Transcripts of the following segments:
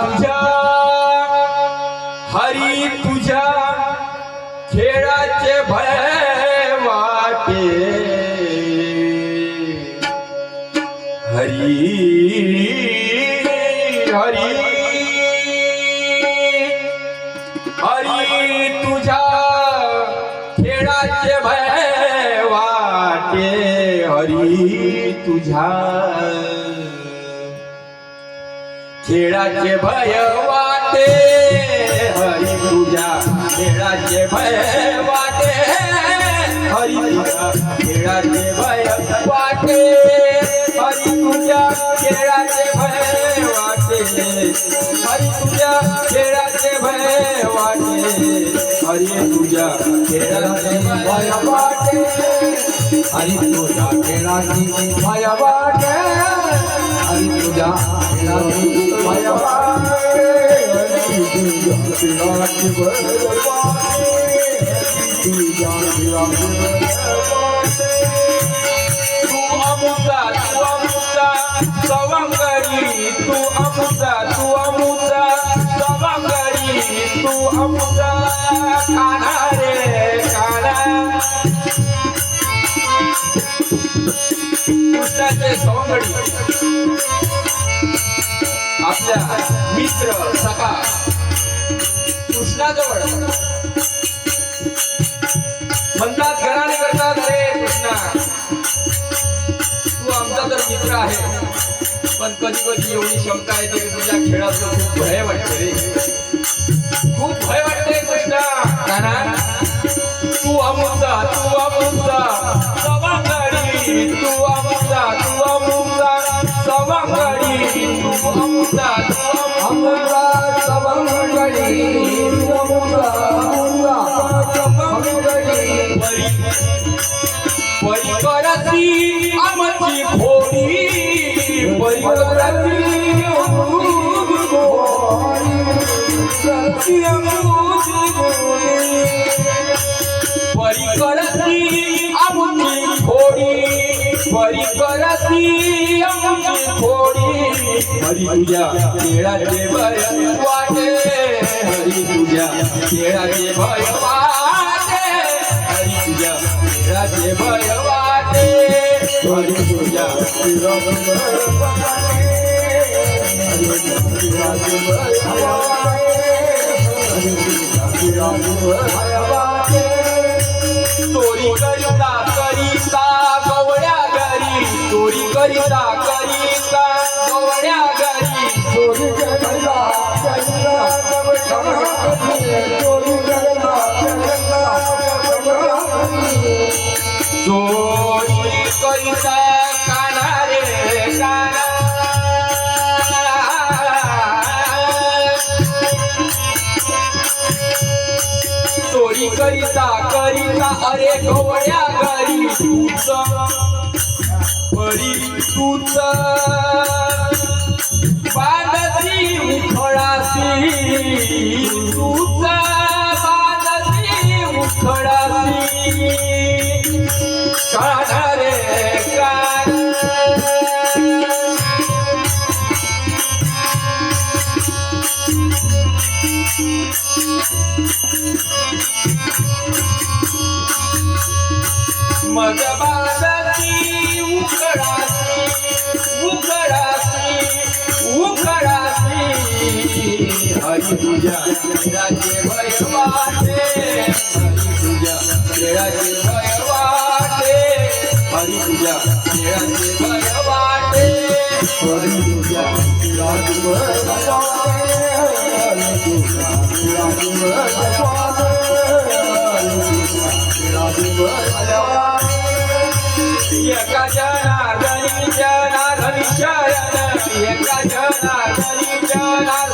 तुझ्या हरी तुझ्या खेळाचे भय वाटे. हरी हरी हरी तुझ्या खेळाचे भय वाटे. हरी तुझ्या खेळाचे भय वाटे हरी तुझ्या खेळाचे भय वाटे हरी तुझ्या खेळाचे भय वाटे हरी तुझ्या खेळाचे भय वाटे हरी तुझ्या खेळाचे भय वाटे हरी तुझ्या खेळाचे भय वाटे. हरि तुझा केलाची माया वाटे हरि तुझा केलाची माया वाटे हरि तुझा केलाची वाटे तुझा केलाची वाटे तू अमुदा तू अमुदा सवंगरी तू अमुदा तू अमुदा सवंगरी तू अमुदा खाना रे खाना आपल्या मित्र सखा कृष्णाजवळ. म्हणतात घराने करतात रे कृष्णा. तू आमचा तर मित्र आहे. पण कधी कधी एवढी शंका येते की तुझ्या खेळाचं खूप भय वाटते खूप भय वाटते कृष्णा. परिकरती अमची घोड़ी परिकरती सत्यमुची घोड़ी परी करती आमची थोडी. परी करती आमची थोडी हरी तुझ्या खेळाचे भय वाटे. हरी तुझ्या खेळाचे भय वाटे. हरी तुझ्या खेळाचे भय वाटे. हरी तुझ्या खेळाचे भय वाटे. चोरी करिता करिता गवळ्या घरी. चोरी करिता करिता गवळ्या घरी. चोरी करिता काना रे काना करिता करिता अरे गवळ्या घरी तूच. परी तूच. बांधती उखळासी तूच. बांधती उखळासी मंदिराचे भय वाटे तुझ्या खेळाचे भय वाटे हरी तुझ्या खेळाचे भय वाटे हरी तुझ्या खेळाचे भय वाटे हरी तुझ्या खेळाचे भय वाटे हरी तुझ्या खेळाचे भय वाटे एका जना गणी जना रवी शरण एका जना गणी जना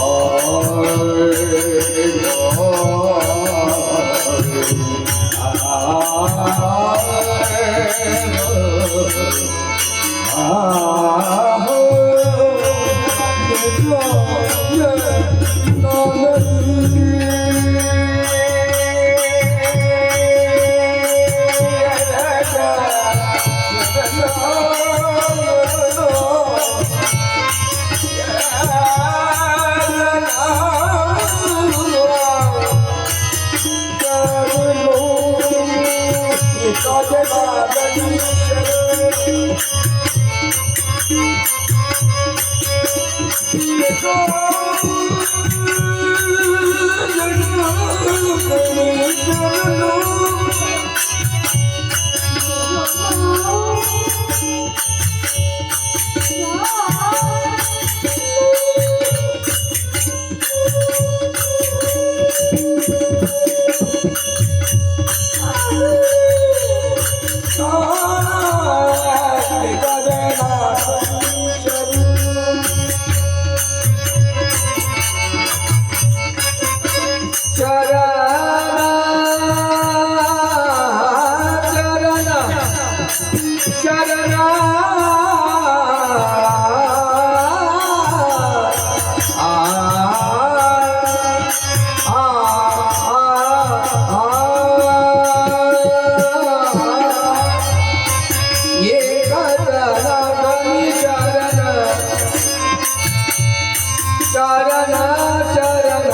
Oh, Ah.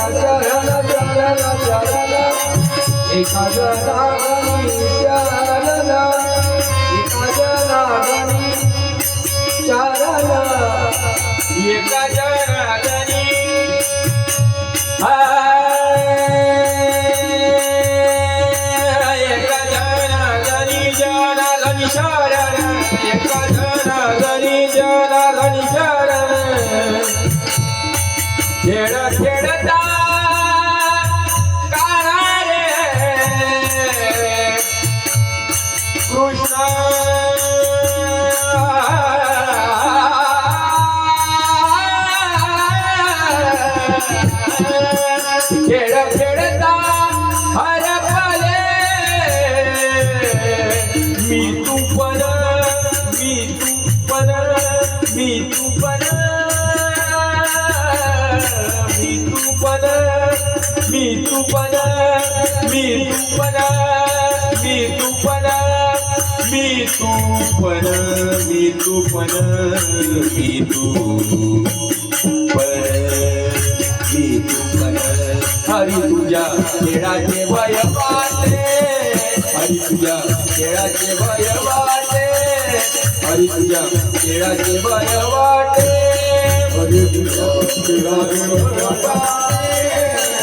चरण चरण चरण एका जनागणी चरण एका जनागणी चरण एका मी तुपन मी तुपन मी तुपन मी तुपन मी तुपन मी तुपन हरी तुझ्या खेळाचे वय वाटे हरी तुझ्या खेळाचे वय वाटे हरी तुझ्या खेळाचे वय वाटे. हरी तुझ्या खेळाचे वय वाटे.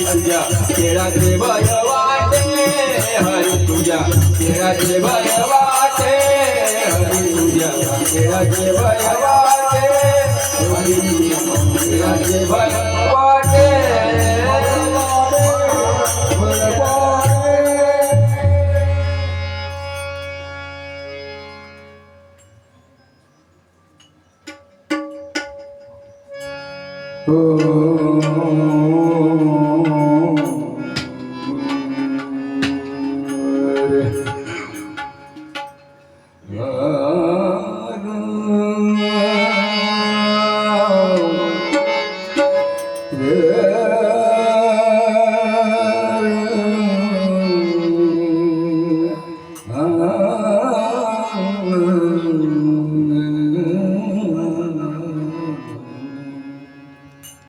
हरी तुझ्या खेळाचे भय वाटे हरी तुझ्या खेळाचे भय वाटे हरी तुझ्या खेळाचे भय वाटे हरी तुझ्या खेळाचे भय वाटे.